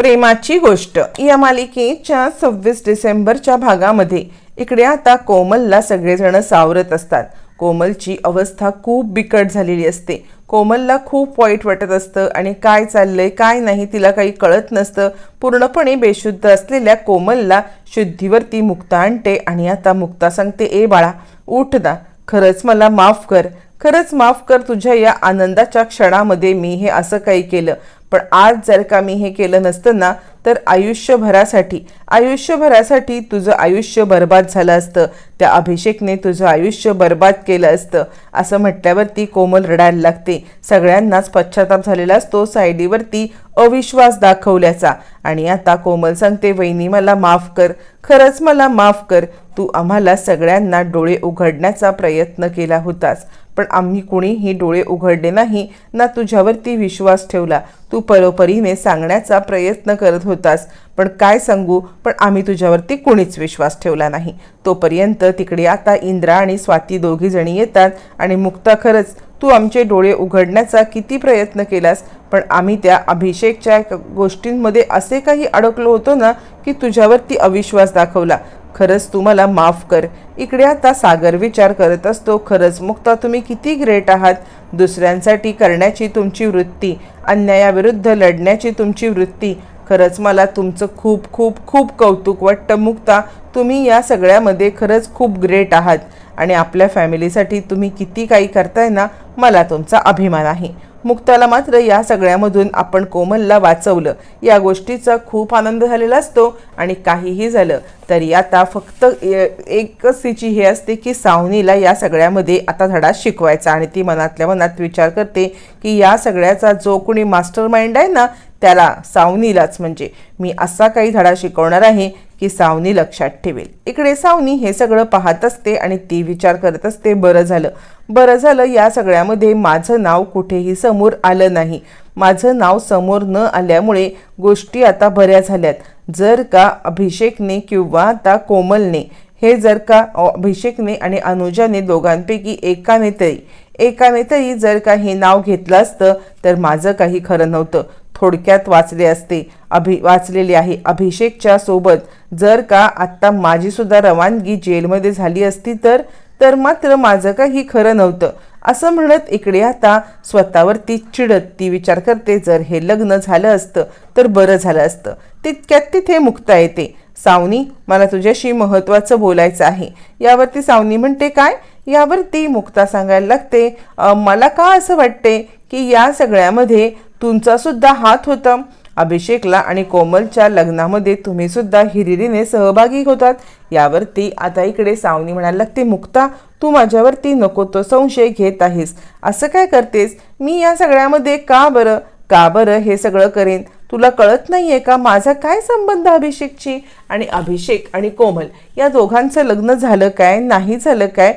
प्रेमाची गोष्ट. या मालिकेच्या सव्वीस डिसेंबरच्या भागामध्ये. इकडे आता कोमलला सगळेजण सावरत असतात. कोमलची अवस्था खूप बिकट झालेली असते. कोमलला खूप वाईट वाटत असतं आणि काय चाललंय काय नाही तिला काही कळत नसतं. पूर्णपणे बेशुद्ध असलेल्या कोमलला शुद्धीवरती मुक्ता आणते आणि आता मुक्ता सांगते ए बाळा उठ ना. खरंच मला माफ कर. खरंच माफ कर तुझ्या या आनंदाच्या क्षणामध्ये मी हे असं काही केलं. पण आज जर का मी हे केलं नसतं ना तर आयुष्यभरासाठी आयुष्यभरासाठी तुझं आयुष्य बर्बाद झालं असतं. त्या अभिषेकने तुझं आयुष्य बर्बाद केलं असतं. असं म्हटल्यावरती कोमल रडायला लागते. सगळ्यांनाच पश्चाताप झालेला असतो. सायडीवरती अविश्वास दाखवल्याचा. आणि आता कोमल सांगते वहिनी मला माफ कर. खरंच मला माफ कर. तू आम्हाला सगळ्यांना डोळे उघडण्याचा प्रयत्न केला होतास. पण आम्ही कुणीही डोळे उघडले नाही ना तुझ्यावरती विश्वास ठेवला. तू परोपरीने सांगण्याचा प्रयत्न करत होतास. पण काय सांगू? पण आम्ही तुझ्यावरती कुणीच विश्वास ठेवला नाही. तोपर्यंत तिकडे आता इंद्रा आणि स्वाती दोघीजणी येतात आणि मुक्ता खरंच तू आमचे डोळे उघडण्याचा किती प्रयत्न केलास पण आम्ही त्या अभिषेकच्या गोष्टींमध्ये असे काही अडकलो होतो ना की तुझ्यावरती अविश्वास दाखवला. खरंच तू मला माफ कर. इकडे आता सागर विचार करत असतो खरंच मुक्ता तुम्ही किती ग्रेट आहात. दुसऱ्यांसाठी करण्याची तुमची वृत्ती अन्यायाविरुद्ध लढण्याची तुमची वृत्ती. खरंच मला तुमचं खूप खूप खूप कौतुक वाटतं मुक्ता. तुम्ही या सगळ्यामध्ये खरंच खूप ग्रेट आहात. आणि आपल्या फॅमिलीसाठी तुम्ही किती काही करताय ना मला तुमचा अभिमान आहे. मुक्ताला मात्र या सगळ्यामधून आपण कोमलला वाचवलं. या गोष्टीचा खूप आनंद झालेला असतो आणि काहीही झालं तरी आता फक्त एकच तिची हे असते की सावनीला या सगळ्यामध्ये आता धडा शिकवायचा आणि ती मनातल्या मनात विचार करते की या सगळ्याचा जो कोणी मास्टर माइंड आहे ना त्याला सावनीलाच म्हणजे. मी असा काही धडा शिकवणार आहे की सावनी लक्षात ठेवेल. इकडे सावनी हे सगळं पाहत असते आणि ती विचार करत असते बरं झालं. बरं झालं या सगळ्यामध्ये माझं नाव कुठेही समोर आलं नाही. माझं नाव समोर न आल्यामुळे गोष्टी आता बऱ्या झाल्यात. जर का अभिषेकने किंवा आता कोमलने हे जर का अभिषेकने आणि अनुजाने दोघांपैकी एकाने तरी एकाने तरी जर काही नाव घेतलं असतं तर माझं काही खरं नव्हतं. थोडक्यात वाचले असते. अभि वाचलेले आहे अभिषेकच्या सोबत. जर का आत्ता माझीसुद्धा रवानगी जेलमध्ये झाली असती तर तर मात्र माझं काही खरं नव्हतं. असं म्हणत इकडे आता स्वतःवरती चिडत ती विचार करते जर हे लग्न झालं असतं तर बरं झालं असतं. तितक्यात तिथे मुक्ता येते. सावनी मला तुझ्याशी महत्त्वाचं बोलायचं आहे. यावरती सावनी म्हणते काय? यावर ती मुक्ता सांगायला लागते मला का असं वाटते की या सगळ्यामध्ये तुमचा सुद्धा हात होता? अभिषेकला आणि कोमलच्या लग्नामध्ये तुम्ही सुद्धा हिरिरीने सहभागी होतात. यावरती आता इकडे सावनी म्हणायला लागते मुक्ता तू माझ्यावरती नको तो संशय घेत आहेस. असं काय करतेस? मी या सगळ्यामध्ये का बरं? का बरं हे सगळं करेन? तुला कळत नाही आहे का माझा काय संबंध अभिषेकची? आणि अभिषेक आणि कोमल या दोघांचं लग्न झालं काय? नाही झालं काय?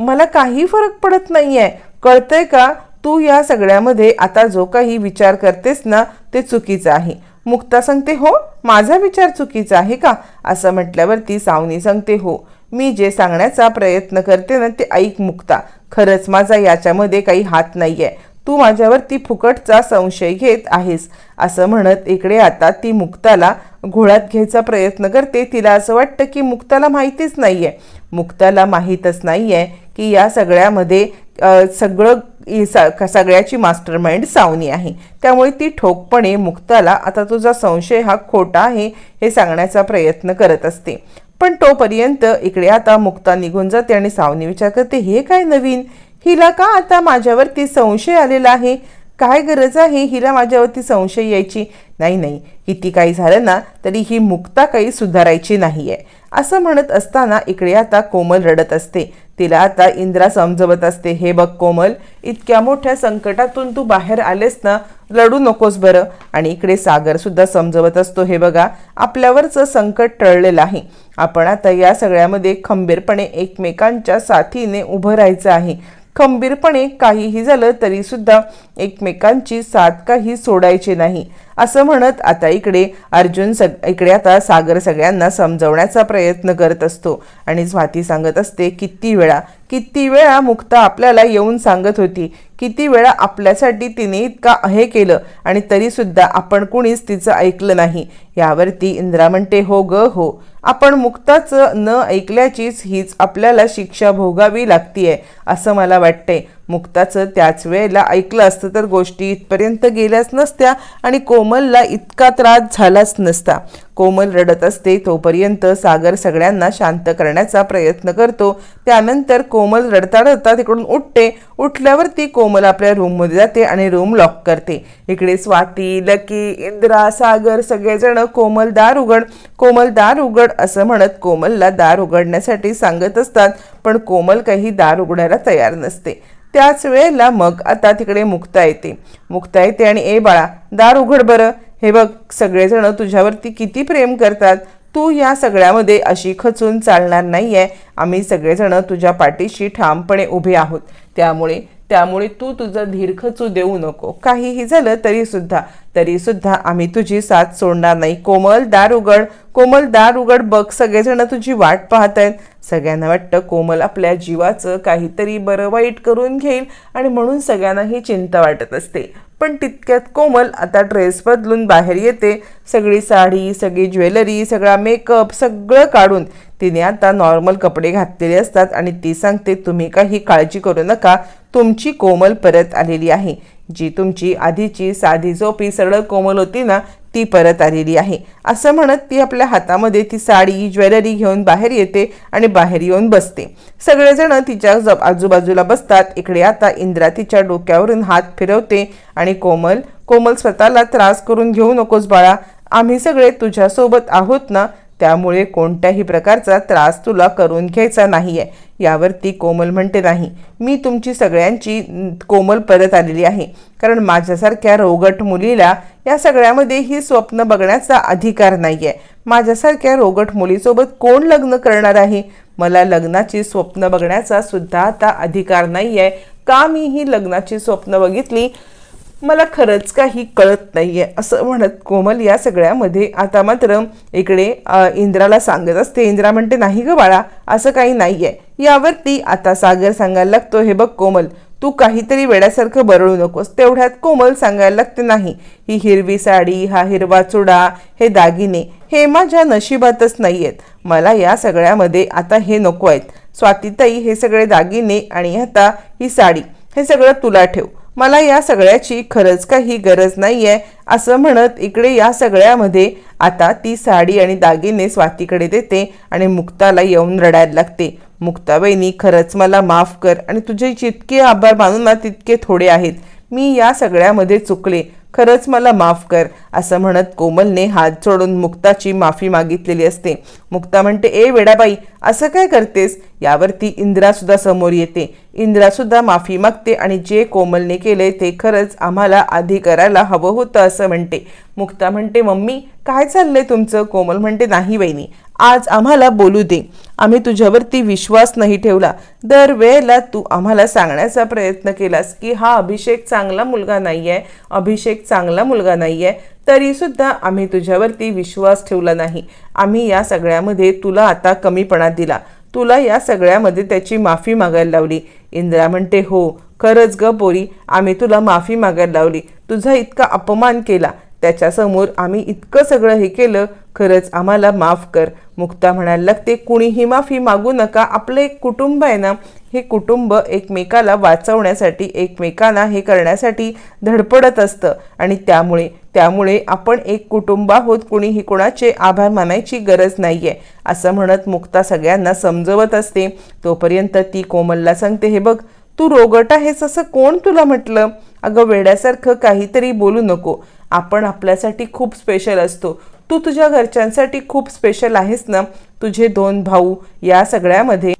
मला काही फरक पडत नाहीये. कळतंय का? तू या सगळ्यामध्ये आता जो काही विचार करतेस ना ते चुकीचं आहे. मुक्ता सांगते हो माझा विचार चुकीचा आहे का? असं म्हटल्यावरती सावनी सांगते हो मी जे सांगण्याचा प्रयत्न करते ना ते ऐक मुक्ता. खरंच माझा याच्यामध्ये काही हात नाही आहे तू माझ्यावरती फुकटचा संशय घेत आहेस. असं म्हणत इकडे आता ती मुक्ताला घोळात घ्यायचा प्रयत्न करते तिला असं वाटतं की मुक्ताला माहितीच आहे मुक्ताला माहीतच नाही आहे की या सगळ्यामध्ये सगळं सगळ्याची मास्टर माइंड सावनी आहे. त्यामुळे ती ठोकपणे मुक्ताला आता तुझा संशय हा खोटा आहे हे सांगण्याचा प्रयत्न करत असते. पण तोपर्यंत इकडे आता मुक्ता निघून जाते आणि सावनी विचार करते हे काय नवीन? हिला का आता माझ्यावरती संशय आलेला आहे? काय गरज आहे हिला माझ्यावरती संशय यायची? नाही नाही. किती काही झालं ना तरी ही मुक्ता काही सुधारायची नाही आहे असं म्हणत असताना इकडे आता कोमल रडत असते. तिला आता इंद्रा समजवत असते. हे बघ कोमल इतक्या मोठ्या संकटातून तू बाहेर आलेस ना रडू नकोस बरं. आणि इकडे सागरसुद्धा समजवत असतो. हे बघा आपल्यावरचं संकट टळलेलं आहे. आपण आता या सगळ्यामध्ये खंबीरपणे एकमेकांच्या साथीने उभं राहायचं आहे. खंबीरपणे काहीही झालं तरीसुद्धा एकमेकांची साथ काही सोडायची नाही. असं म्हणत आता इकडे अर्जुन सग इकडे आता सागर सगळ्यांना समजवण्याचा प्रयत्न करत असतो. आणि स्वाती सांगत असते किती वेळा किती वेळा मुक्ता आपल्याला येऊन सांगत होती. किती वेळा आपल्यासाठी तिने इतका हे केलं आणि तरीसुद्धा आपण कुणीच तिचं ऐकलं नाही. यावरती इंद्रा म्हणते हो ग हो. आपण मुक्ताचं न ऐकल्याचीच हीच आपल्याला शिक्षा भोगावी लागतीये असं मला वाटतंय. मुक्ताचं त्याच वेळेला ऐकलं असतं तर गोष्टी इथपर्यंत गेल्याच नसत्या आणि कोमलला इतका त्रास झालाच नसता. कोमल रडत असते तोपर्यंत सागर सगळ्यांना शांत करण्याचा प्रयत्न करतो. त्यानंतर कोमल रडता रडता तिकडून उठते. उठल्यावर ती कोमल आपल्या रूममध्ये जाते आणि रूम लॉक करते. इकडे स्वाती लकी इंद्रा सागर सगळेजण कोमल दार उघड कोमल दार उघड असं म्हणत कोमलला दार उघडण्यासाठी सांगत असतात. पण कोमल काही दार उघडायला तयार नसते. त्याच वेळेला मग आता तिकडे मुक्ता येते. मुक्ता येते आणि ए बाळा दार उघड बरं. हे बघ सगळेजण तुझ्यावरती किती प्रेम करतात. तू या सगळ्यामध्ये अशी खचून चालणार नाही आहे आम्ही सगळेजण तुझ्या पाठीशी ठामपणे उभे आहोत. त्यामुळे त्यामुळे तू तुझं धीर खचू देऊ नको. काहीही झालं तरीसुद्धा तरीसुद्धा आम्ही तुझी साथ सोडणार नाही. कोमल दार उघड. कोमल दार उघड बघ. सगळेजण तुझी वाट पाहत आहेत. सगळ्यांना वाटतं कोमल आपल्या जीवाचं काहीतरी बरं वाईट करून घेईल आणि म्हणून सगळ्यांना ही चिंता वाटत असते. पण तितक्यात कोमल आता ड्रेस बदलून बाहेर येते. सगळी साडी सगळी ज्वेलरी सगळा मेकअप सगळं काढून तिने आता नॉर्मल कपडे घातलेले असतात आणि ती सांगते तुम्ही काही काळजी करू नका. तुमची कोमल परत आलेली आहे. जी तुमची आधीची साधी झोपी सरळ कोमल होती ना ती परत आलेली आहे. असं म्हणत ती आपल्या हातामध्ये ती साडी ज्वेलरी घेऊन बाहेर येते आणि बाहेर येऊन बसते. सगळेजण तिच्या आजूबाजूला बसतात. इकडे आता इंद्रा तिच्या डोक्यावरून हात फिरवते आणि कोमल कोमल स्वतःला त्रास करून घेऊ नकोस बाळा. आम्ही सगळे तुझ्यासोबत आहोत ना? त्यामुळे कोणत्याही प्रकारचा त्रास तुला करून घ्यायचा नाही आहे यावर यावरती कोमल म्हणते नाही मी तुमची सगळ्यांची कोमल परत आलेली आहे. कारण माझ्यासारख्या रोगट मुलीला या सगळ्यामध्ये ही स्वप्न बघण्याचा अधिकार नाही आहे माझ्यासारख्या रोगट मुलीसोबत कोण लग्न करणार आहे? मला लग्नाची स्वप्न बघण्याचा सुद्धा आता अधिकार नाही आहे का मी ही लग्नाची स्वप्न बघितली? मला खरंच काही कळत नाही आहे असं म्हणत कोमल या सगळ्यामध्ये आता मात्र इकडे इंद्राला सांगत असते इंद्रा म्हणते नाही ग बाळा असं काही नाही आहे यावरती आता सागर सांगायला लागतो हे बघ कोमल तू काहीतरी वेड्यासारखं बरळू नकोस. तेवढ्यात कोमल सांगायला लागते नाही ही हिरवी साडी हा हिरवा चुडा हे दागिने हे माझ्या नशिबातच नाही आहेत मला या सगळ्यामध्ये आता हे नको आहेत. स्वातीताई हे सगळे दागिने आणि आता ही साडी हे सगळं तुला ठेव. मला या सगळ्याची खरंच काही गरज नाही आहे असं म्हणत इकडे या सगळ्यामध्ये आता ती साडी आणि दागिने स्वातीकडे देते आणि मुक्ताला येऊन रडायला लागते. मुक्ताबाईनी खरंच मला माफ कर आणि तुझे जितके आभार मानून ना तितके थोडे आहेत. मी या सगळ्यामध्ये चुकले. खरंच मला माफ कर असं म्हणत कोमलने हात सोडून मुक्ताची माफी मागितलेली असते. मुक्ता म्हणते ए वेडाबाई असं काय करतेस? यावरती इंद्रासुद्धा समोर येते. इंद्रासुद्धा माफी मागते आणि जे कोमलने केले ते खरंच आम्हाला आधी करायला हवं होतं असं म्हणते. मुक्ता म्हणते मम्मी काय चाललंय तुमचं? कोमल म्हणते नाही वहिनी आज आम्हाला बोलू दे. आम्ही तुझ्यावरती विश्वास नाही ठेवला. दरवेळेला तू आम्हाला सांगण्याचा प्रयत्न केलास की हा अभिषेक चांगला मुलगा नाही आहे अभिषेक चांगला मुलगा नाही आहे तरीसुद्धा आम्ही तुझ्यावरती विश्वास ठेवला नाही. आम्ही या सगळ्यामध्ये तुला आता कमीपणा दिला. तुला या सगळ्यामध्ये त्याची माफी मागायला लावली. इंद्रा म्हणते हो खरंच ग पोरी आम्ही तुला माफी मागायला लावली. तुझा इतका अपमान केला. त्याच्यासमोर आम्ही इतकं सगळं हे केलं. खरंच आम्हाला माफ कर. मुक्ता म्हणायला लागते कुणीही माफी मागू नका. आपलं एक कुटुंब आहे ना हे कुटुंब एकमेकाला वाचवण्यासाठी एकमेकांना हे करण्यासाठी धडपडत असतं. आणि त्यामुळे त्यामुळे आपण एक कुटुंब आहोत. कुणीही कोणाचे आभार मानायची गरज नाही आहे असं म्हणत मुक्ता सगळ्यांना समजवत असते. तोपर्यंत ती कोमलला सांगते हे बघ तू रोगट आहेस असं कोण तुला म्हटलं? अगं वेड्यासारखं काहीतरी बोलू नको. आपण आपल्यासाठी खूप स्पेशल असतो. तू तुझ्या घरच्यांसाठी खूप स्पेशल आहेस ना? तुझे दोन भाऊ या सगळ्यामध्ये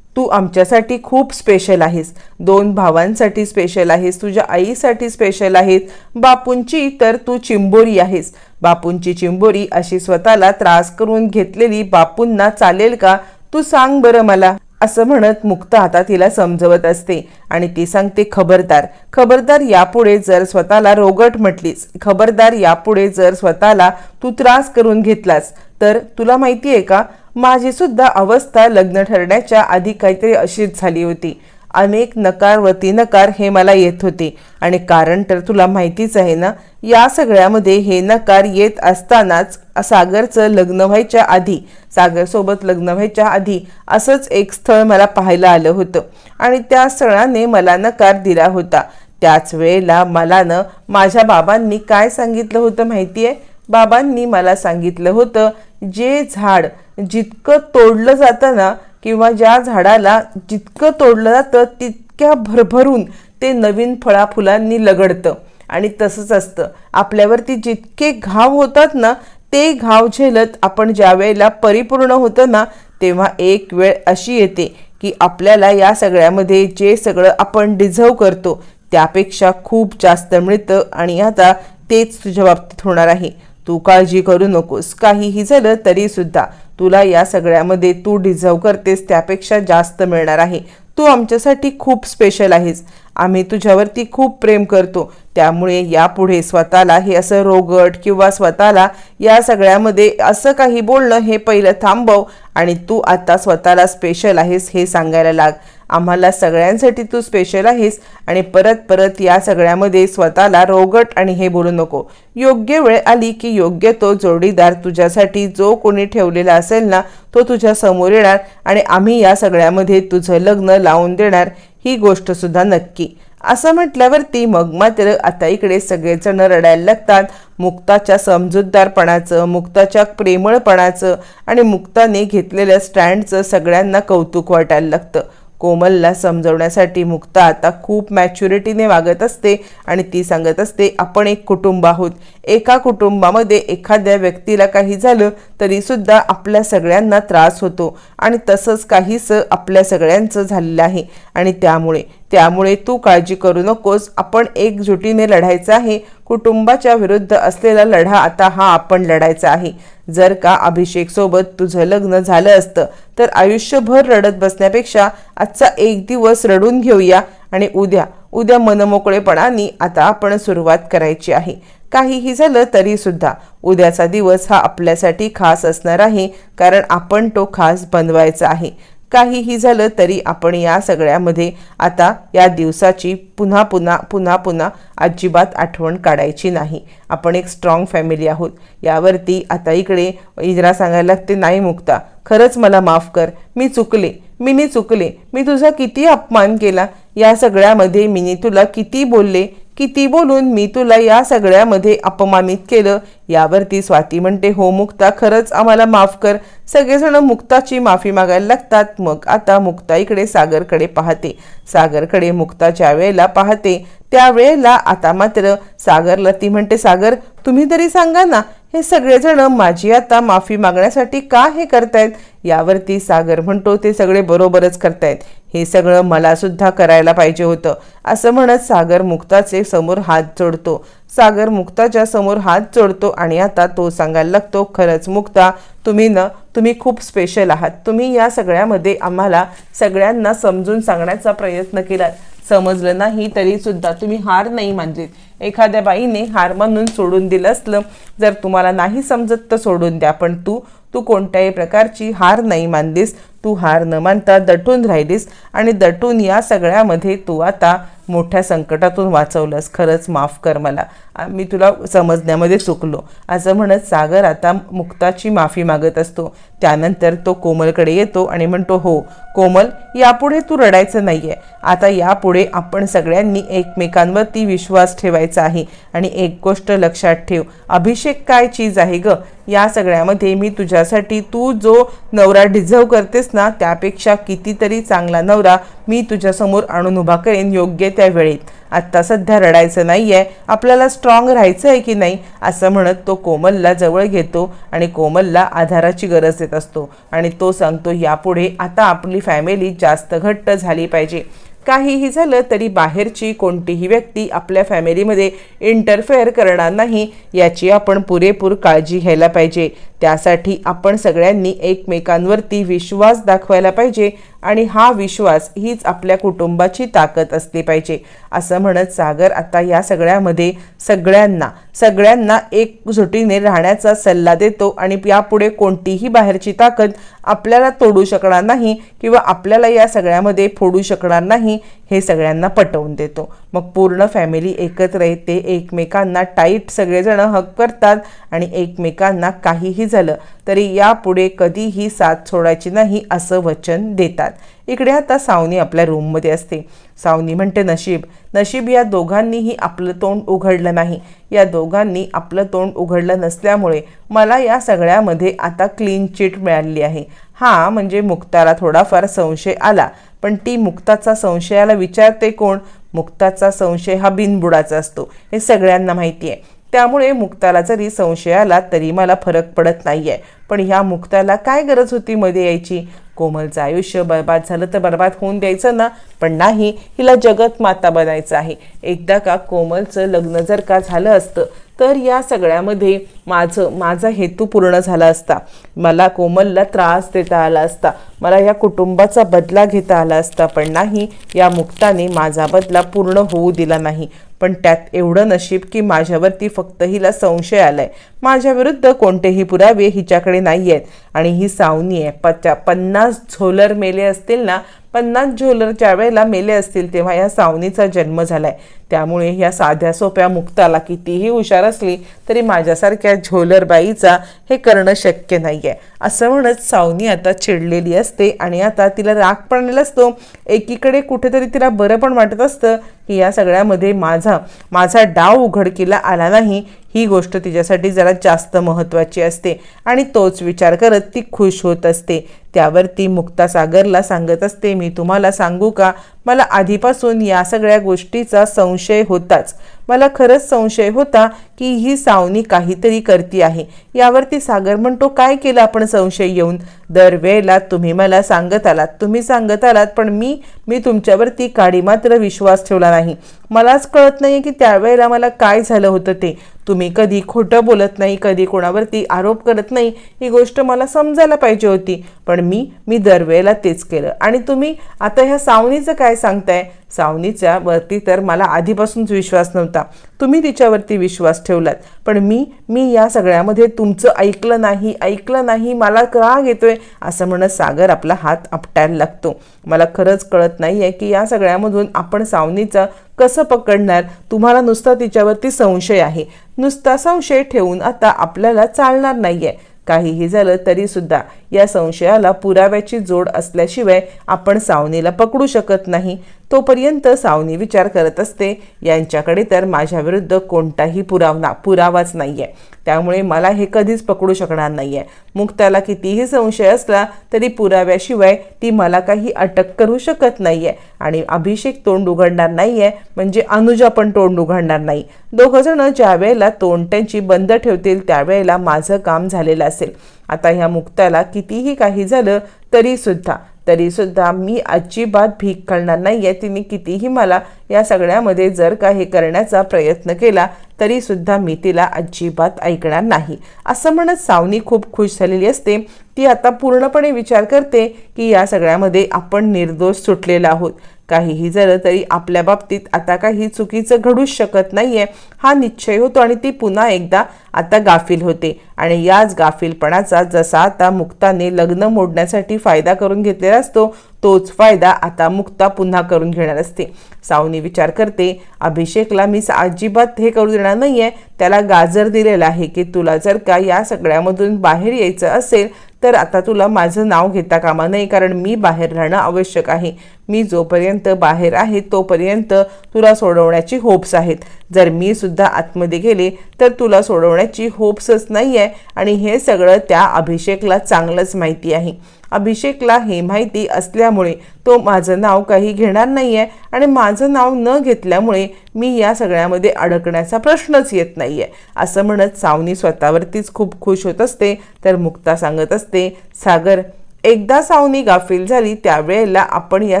तू आमच्यासाठी खूप स्पेशल आहेस. दोन भावांसाठी स्पेशल आहेस. तुझ्या आईसाठी स्पेशल आहेस. बापूंची तर तू चिंबोरी आहेस. बापूंची चिंबोरी अशी स्वतःला त्रास करून घेतलेली बापूंना चालेल का? तू सांग बरं मला. असं म्हणत मुक्त हातात तिला समजवत असते. आणि ती सांगते खबरदार खबरदार यापुढे जर स्वतःला रोगट म्हटलीस खबरदार यापुढे जर स्वतःला तू त्रास करून घेतलास तर तुला माहिती आहे का माझी सुद्धा अवस्था लग्न ठरण्याच्या आधी काहीतरी अशीच झाली होती. अनेक नकार वती नकार हे मला येत होते. आणि कारण तर तुला माहितीच आहे ना या सगळ्यामध्ये हे नकार येत असतानाच सागरचं लग्न व्हायच्या आधी सागरसोबत लग्न व्हायच्या आधी असंच एक स्थळ मला पाहायला आलं होतं. आणि त्या स्थळाने मला नकार दिला होता. त्याच वेळेला मला न माझ्या बाबांनी काय सांगितलं होतं माहिती आहे बाबांनी मला सांगितलं होतं जे झाड जितकं तोडलं जातं ना किंवा ज्या झाडाला जितकं तोडलं जातं तितक्या भरभरून ते नवीन फळाफुलांनी लगडतं. आणि तसंच असतं. आपल्यावरती जितके घाव होतात ना ते घाव झेलत आपण ज्या वेळेला परिपूर्ण होतं ना तेव्हा एक वेळ अशी येते की आपल्याला या सगळ्यामध्ये जे सगळं आपण डिझर्व करतो त्यापेक्षा खूप जास्त मिळतं आणि आता तेच तुझ्या बाबतीत होणार आहे. तू काळजी करू नकोस. काहीही झालं तरीसुद्धा तुला या सगळ्यामध्ये तू डिझर्व करतेस त्यापेक्षा जास्त मिळणार आहे. तू आमच्यासाठी खूप स्पेशल आहेस. आम्ही तुझ्यावरती खूप प्रेम करतो. त्यामुळे यापुढे स्वतःला हे असं रोगट किंवा स्वतःला या सगळ्यामध्ये असं काही बोलणं हे पहिलं थांबव आणि तू आता स्वतःला स्पेशल आहेस हे सांगायला लाग. आम्हाला सगळ्यांसाठी तू स्पेशल आहेस आणि परत परत या सगळ्यामध्ये स्वतःला रोगट आणि हे बोलू नको. योग्य वेळ आली की योग्य तो जोडीदार तुझ्यासाठी जो कोणी ठेवलेला असेल ना तो तुझ्या समोर येणार आणि आम्ही या सगळ्यामध्ये तुझं लग्न लावून देणार ही गोष्ट सुद्धा नक्की. असं म्हटल्यावरती मग मात्र आता इकडे सगळेजण रडायला लागतात. मुक्ताच्या समजूतदारपणाचं मुक्ताच्या प्रेमळपणाचं आणि मुक्ताने घेतलेल्या स्टँडचं सगळ्यांना कौतुक वाटायला लागतं. कोमलला समजवण्यासाठी मुक्ता आता खूप मॅच्युरिटीने वागत असते आणि ती सांगत असते आपण एक कुटुंब आहोत. एका कुटुंबामध्ये एखाद्या व्यक्तीला काही झालं तरीसुद्धा आपल्या सगळ्यांना त्रास होतो आणि तसंच काहीसं आपल्या सगळ्यांचं झालेलं आहे आणि त्यामुळे त्यामुळे तू काळजी करू नकोस. आपण एकजुटीने लढायचं आहे. कुटुंबाच्या विरुद्ध असलेला लढा आता हा आपण लढायचा आहे. जर का अभिषेक सोबत तुझं लग्न झालं असतं तर आयुष्यभर रडत बसण्यापेक्षा आजचा एक दिवस रडून घेऊया. आणि उद्या उद्या मनमोकळेपणाने आता आपण सुरुवात करायची आहे. काहीही झालं तरी सुद्धा उद्याचा दिवस हा आपल्यासाठी खास असणार आहे कारण आपण तो खास बनवायचा आहे. काहीही झालं तरी आपण या सगळ्यामध्ये आता या दिवसाची पुन्हा पुन्हा पुन्हा पुन्हा अजिबात आठवण काढायची नाही. आपण एक स्ट्रॉंग फॅमिली आहोत. यावरती आता इकडे इजरा सांगायला लागते नाही मुक्ता खरंच मला माफ कर. मी चुकले. मीने चुकले. मी तुझा किती अपमान केला. या सगळ्यामध्ये मीने तुला किती बोलले? किती बोलून मी तुला या सगळ्यामध्ये अपमानित केलं. यावरती स्वाती म्हणते हो मुक्ता खरंच आम्हाला माफ कर. सगळेजण मुक्ताची माफी मागायला लागतात. मग आता मुक्ता इकडे सागरकडे पाहते. सागरकडे मुक्ता ज्या वेळेला पाहते त्यावेळेला आता मात्र सागरला ती म्हणते सागर तुम्ही तरी सांगा ना हे सगळेजण माझी आता माफी मागण्यासाठी का हे करतायत? यावरती सागर म्हणतो ते सगळे बरोबरच करतायत. हे सगळं मला सुद्धा करायला पाहिजे होतं. असं म्हणत सागर मुक्ताचे समोर हात जोडतो. सागर मुक्ताच्या समोर हात जोडतो आणि आता तो सांगायला लागतो खरंच मुक्ता तुम्ही न तुम्ही खूप स्पेशल आहात. तुम्ही या सगळ्यामध्ये आम्हाला सगळ्यांना समजून सांगण्याचा प्रयत्न केलात. समजलं नाही तरी सुद्धा तुम्ही हार नाही मानलीत. एखाद्या बाईने हार मानून सोडून दिलं असलं जर तुम्हाला नाही समजत तर सोडून द्या. पण तू तू कोणत्याही प्रकारची हार नाही मानलीस. तू हार न मानता दटून राहिलीस आणि दटून या सगळ्यामध्ये तू आता मोठ्या संकटातून वाचवलंस. खरंच माफ कर मला. मी तुला समजण्यामध्ये चुकलो. असं म्हणत सागर आता मुक्ताची माफी मागत असतो. त्यानंतर तो कोमलकडे येतो आणि म्हणतो हो कोमल यापुढे तू रडायचं नाहीये. आता यापुढे आपण सगळ्यांनी एकमेकांवरती विश्वास ठेवायचा आहे. आणि एक गोष्ट लक्षात ठेव अभिषेक काय चीज आहे ग? या सगळ्यामध्ये मी तुझ्यासाठी तू जो नवरा डिझर्व करतेस ना त्यापेक्षा कितीतरी चांगला नवरा मी तुझ्यासमोर आणून उभा करेन योग्य त्या वेळेत. आत्ता सध्या रडायचं नाही आहे आपल्याला स्ट्रॉंग राहायचं आहे की नाही असं म्हणत तो कोमलला जवळ घेतो आणि कोमलला आधाराची गरज देत असतो. आणि तो सांगतो यापुढे आता आपली फॅमिली जास्त घट्ट झाली पाहिजे. काहीही झालं तरी बाहेरची कोणतीही व्यक्ती आपल्या फॅमिलीमध्ये इंटरफेअर करणार नाही याची आपण पुरेपूर काळजी घ्यायला पाहिजे. त्यासाठी आपण सगळ्यांनी एकमेकांवरती विश्वास दाखवायला पाहिजे आणि हा विश्वास हीच आपल्या कुटुंबाची ताकद असली पाहिजे असं म्हणत सागर आता या सगळ्यामध्ये सगळ्यांना सगळ्यांना एकजुटीने राहण्याचा सल्ला देतो आणि यापुढे कोणतीही बाहेरची ताकद आपल्याला तोडू शकणार नाही किंवा आपल्याला या सगळ्यामध्ये फोडू शकणार नाही हे सगळ्यांना पटवून देतो. मग पूर्ण फॅमिली एकत्र येते एकमेकांना टाईट सगळेजण हक करतात आणि एकमेकांना काहीही झालं तरी यापुढे कधीही साथ सोडायची नाही असं वचन देतात. इकडे आता सावनी आपल्या रूममध्ये असते. सावनी म्हणते नशीब नशीब या दोघांनीही आपलं तोंड उघडलं नाही. या दोघांनी आपलं तोंड उघडलं नसल्यामुळे मला या सगळ्यामध्ये आता क्लीन चिट मिळाली आहे. हा म्हणजे मुक्ताला थोडाफार संशय आला. पण ती मुक्ताचा संशयाला विचारते कोण? मुक्ताचा संशय हा बिनबुडाचा असतो. हे सगळ्यांना माहिती आहे. त्यामुळे मुक्ताला जरी संशय आला तरी मला फरक पडत नाही आहे पण ह्या मुक्ताला काय गरज होती मध्ये यायची? कोमलचं आयुष्य बर्बाद झालं तर बर्बाद होऊन द्यायचं ना. पण नाही हिला जगत माता बनायचं आहे. एकदा का कोमलचं लग्न जर का झालं असतं तर या सगळ्यामध्ये माझं माझा हेतू पूर्ण झाला असता. मला कोमलला त्रास देता आला असता. मला या कुटुंबाचा बदला घेता आला असता. पण नाही या मुक्ताने माझा बदला पूर्ण होऊ दिला नाही. पण त्यात एवढं नशीब की माझ्यावरती फक्त हिला संशय आलाय. माझ्याविरुद्ध कोणतेही पुरावे हिच्याकडे नाही आहेत आणि ही सावनी आहे. पचा पन्नास झोलर मेले असतील ना पन्नास झोलर ज्या वेळेला मेले असतील तेव्हा या सावनीचा जन्म झालाय. त्यामुळे या साध्या सोप्या मुक्ताला कितीही हुशार असली तरी माझ्यासारख्या झोलर बाईचा हे करणं शक्य नाही आहे असं म्हणत सावनी आता चिडलेली असते आणि आता तिला राग पण आलेला असतो. एकीकडे कुठेतरी तिला बरं पण वाटत असतं की या सगळ्यामध्ये माझा माझा डाव उघडकीला आला नाही. ही गोष्ट तिच्यासाठी जरा जास्त महत्त्वाची असते आणि तोच विचार करत ती खुश होत असते. त्यावर ती मुक्ता सागरला सांगत असते मी तुम्हाला सांगू का? मला आधीपासून या सगळ्या गोष्टीचा संशय होताच. मला खरंच संशय होता की ही सावनी काहीतरी करती आहे. यावरती सागर म्हणतो काय केलं आपण संशय येऊन? दरवेळेला तुम्ही मला सांगत आलात. तुम्ही सांगत आलात पण मी मी तुमच्यावरती काडी मात्र विश्वास ठेवला नाही. मलाच कळत नाही की त्यावेळेला मला काय झालं होतं ते. तुम्ही कधी खोटं बोलत नाही कधी कोणावरती आरोप करत नाही ही गोष्ट मला समजायला पाहिजे होती. पण मी मी दरवेळेला तेच केलं. आणि तुम्ही आता ह्या सावनीचं काय सांगताय? सावनीच्या वरती तर मला आधीपासूनच विश्वास नव्हता. तुम्ही तिच्यावरती विश्वास ठेवलात. पण मी मी या सगळ्यामध्ये तुमचं ऐकलं नाही ऐकलं नाही मला राग येतोय असं म्हणत सागर आपला हात आपटायला लागतो. मला खरंच कळत नाही आहे की या सगळ्यामधून आपण सावनीचा कसं पकडणार? तुम्हाला नुसता तिच्यावरती संशय आहे. नुसता संशय ठेवून आता आपल्याला चालणार नाही आहे काहीही झालं तरीसुद्धा या संशयाला पुराव्याची जोड असल्याशिवाय आपण सावनीला पकडू शकत नाही. तोपर्यंत सावनी विचार करत असते यांच्याकडे तर माझ्याविरुद्ध कोणताही पुरावना पुरावाच नाही आहे त्यामुळे मला हे कधीच पकडू शकणार नाही आहे मुक्ताला कितीही संशय असला तरी पुराव्याशिवाय ती मला काही अटक करू शकत नाही आहे आणि अभिषेक तोंड उघडणार नाही आहे म्हणजे अनुजा पण तोंड उघडणार नाही. दोघंजणं ज्या वेळेला तोंड त्यांची बंद ठेवतील त्यावेळेला माझं काम झालेलं असेल. आता ह्या मुक्ताला कितीही काही झालं तरीसुद्धा तरीसुद्धा मी अजिबात भीक घालणार नाही आहे तिने कितीही मला या सगळ्यामध्ये जर का हे करण्याचा प्रयत्न केला तरीसुद्धा मी तिला अजिबात ऐकणार नाही. असं म्हणत सावनी खूप खुश झालेली असते. ती आता पूर्णपणे विचार करते की या सगळ्यामध्ये आपण निर्दोष सुटलेला आहोत. काहीही झालं तरी आपल्या बाबतीत आता काही चुकीचं घडूच शकत नाहीये हा निश्चय होतो आणि ती पुन्हा एकदा आता गाफील होते. आणि याच गाफीलपणाचा जसा आता मुक्ताने लग्न मोडण्यासाठी फायदा करून घेतलेला असतो तोच फायदा आता मुक्ता पुन्हा करून घेणार असते. सावनी विचार करते अभिषेकला मी अजिबात हे करू देणार नाहीये. त्याला गाजर दिलेला आहे की तुला जर का या सगळ्यामधून बाहेर यायचं असेल तर आता तुला माझं नाव घेता कामा नाही कारण मी बाहेर राहणं आवश्यक आहे. मी जोपर्यंत बाहेर आहे तोपर्यंत तुला सोडवण्याची होप्स आहेत. जर मी सुद्धा आतमध्ये गेले तर तुला सोडवण्याची होप्सच नाही आहे आणि हे सगळं त्या अभिषेकला चांगलंच माहिती आहे. अभिषेकला हे माहिती असल्यामुळे तो माझं नाव काही घेणार नाही आहे आणि माझं नाव न घेतल्यामुळे मी या सगळ्यामध्ये अडकण्याचा प्रश्नच येत नाही आहे असं म्हणत सावनी स्वतःवरतीच खूप खुश होत असते तर मुक्ता सांगत असते सागर एकदा सावनी गाफील झाली त्यावेळेला आपण या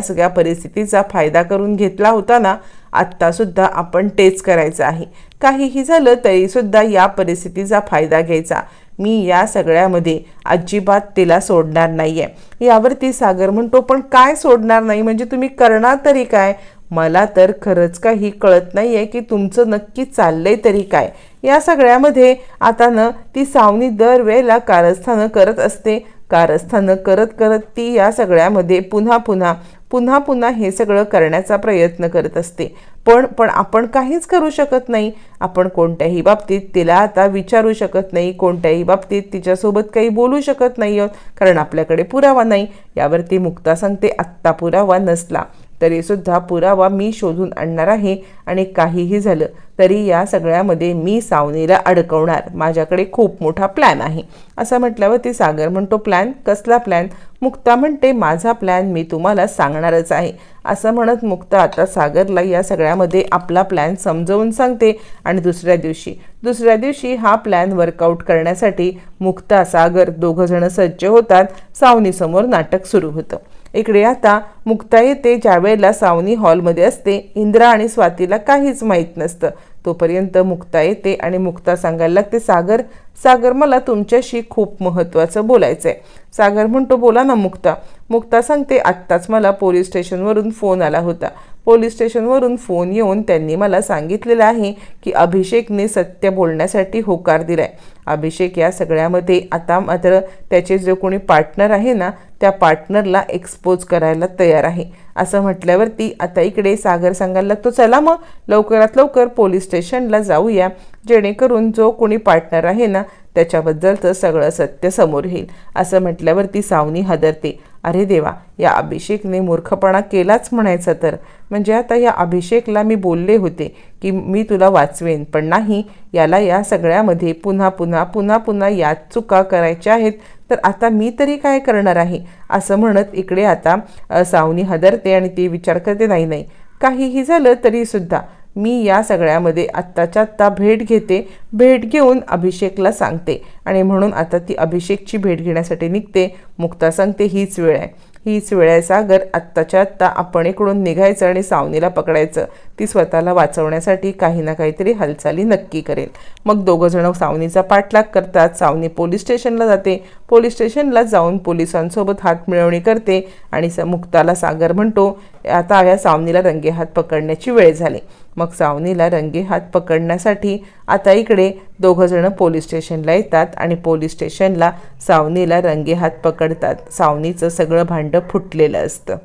सगळ्या परिस्थितीचा फायदा करून घेतला होता ना आत्तासुद्धा आपण तेच करायचं आहे. काहीही झालं तरीसुद्धा या परिस्थितीचा फायदा घ्यायचा. मी या सगळ्यामध्ये अजिबात तिला सोडणार नाही आहे यावरती सागर म्हणतो पण काय सोडणार नाही? म्हणजे तुम्ही करणार तरी काय? मला तर खरंच काही कळत नाही आहे की तुमचं नक्की चाललंय तरी काय. या सगळ्यामध्ये आता न ती सावनी दरवेळेला कारस्थानं करत असते. कारस्थानं करत करत ती या सगळ्यामध्ये पुन्हा पुन्हा पुन्हा पुन्हा हे सगळं करण्याचा प्रयत्न करत असते. पण पण आपण काहीच करू शकत नाही. आपण कोणत्याही बाबतीत तिला आता विचारू शकत नाही. कोणत्याही बाबतीत तिच्यासोबत काही बोलू शकत नाही आहोत कारण आपल्याकडे पुरावा नाही. यावरती मुक्ता सांगते आत्ता पुरावा नसला. तरीसुद्धा पुरावा मी शोधून आणणार आहे आणि काहीही झालं तरी या सगळ्यामध्ये मी सावनीला अडकवणार. माझ्याकडे खूप मोठा प्लॅन आहे. असं म्हटल्यावर ती सागर म्हणतो प्लॅन कसला प्लॅन मुक्ता म्हणते माझा प्लॅन मी तुम्हाला सांगणारच आहे. असं म्हणत मुक्ता आता सागरला या सगळ्यामध्ये आपला प्लॅन समजवून सांगते आणि दुसऱ्या दिवशी दुसऱ्या दिवशी हा प्लॅन वर्कआउट करण्यासाठी मुक्ता सागर दोघंजणं सज्ज होतात. सावनीसमोर नाटक सुरू होतं. इकडे आता मुक्ता येते ज्यावेळेला सावनी हॉलमध्ये असते. इंद्रा आणि स्वातीला काहीच माहीत नसतं. तोपर्यंत मुक्ता येते आणि मुक्ता सांगायला लागते सागर सागर मला तुमच्याशी खूप महत्त्वाचं बोलायचं आहे सागर म्हणतो बोला ना मुक्ता. मुक्ता सांगते आत्ताच मला पोलीस स्टेशनवरून फोन आला होता. पोलीस स्टेशनवरून फोन येऊन त्यांनी मला सांगितलेलं आहे की अभिषेकने सत्य बोलण्यासाठी होकार दिलाय. अभिषेक या सगळ्यामध्ये आता मात्र त्याचे जे कोणी पार्टनर आहे ना त्या पार्टनरला एक्सपोज करायला तयार आहे. असं म्हटल्यावरती आता इकडे सागर सांगायला लागतो चला मग लवकरात लवकर पोलीस स्टेशनला जाऊया. जेणेकरून जो कोणी पार्टनर आहे ना त्याच्याबद्दलचं सगळं सत्य समोर येईल. असं म्हटल्यावरती सावनी हदरते. अरे देवा या अभिषेकने मूर्खपणा केलाच म्हणायचं तर. म्हणजे आता या अभिषेकला मी बोलले होते की मी तुला वाचवेन पण नाही. याला या सगळ्यामध्ये पुन्हा पुन्हा पुन्हा पुन्हा याच चुका करायच्या आहेत. तर आता मी तरी काय करणार आहे? असं म्हणत इकडे आता सावनी हदरते आणि ती विचार करते नाही नाही. काहीही झालं तरीसुद्धा मी या सगळ्यामध्ये आत्ताच्या आत्ता भेट घेते. भेट घेऊन अभिषेकला सांगते आणि म्हणून आता ती अभिषेकची भेट घेण्यासाठी निघते. मुक्ता सांगते हीच वेळ आहे. हीच वेळ आहे सागर. आत्ताच्या आत्ता आपण इकडून निघायचं आणि सावनीला पकडायचं. ती स्वतःला वाचवण्यासाठी काही ना काहीतरी हालचाली नक्की करेल. मग दोघंजणं सावनीचा पाठलाग करतात. सावनी पोलीस स्टेशनला जाते. पोलीस स्टेशनला जाऊन पोलिसांसोबत हात मिळवणी करते आणि स मुक्ताला सागर म्हणतो आता या सावनीला रंगेहात पकडण्याची वेळ झाली. मग सावनीला रंगेहात पकडण्यासाठी आता इकडे दोघंजणं पोलीस स्टेशनला येतात आणि पोलीस स्टेशनला सावनीला रंगेहात पकडतात. सावनीचं सगळं भांडं फुटलेलं असतं.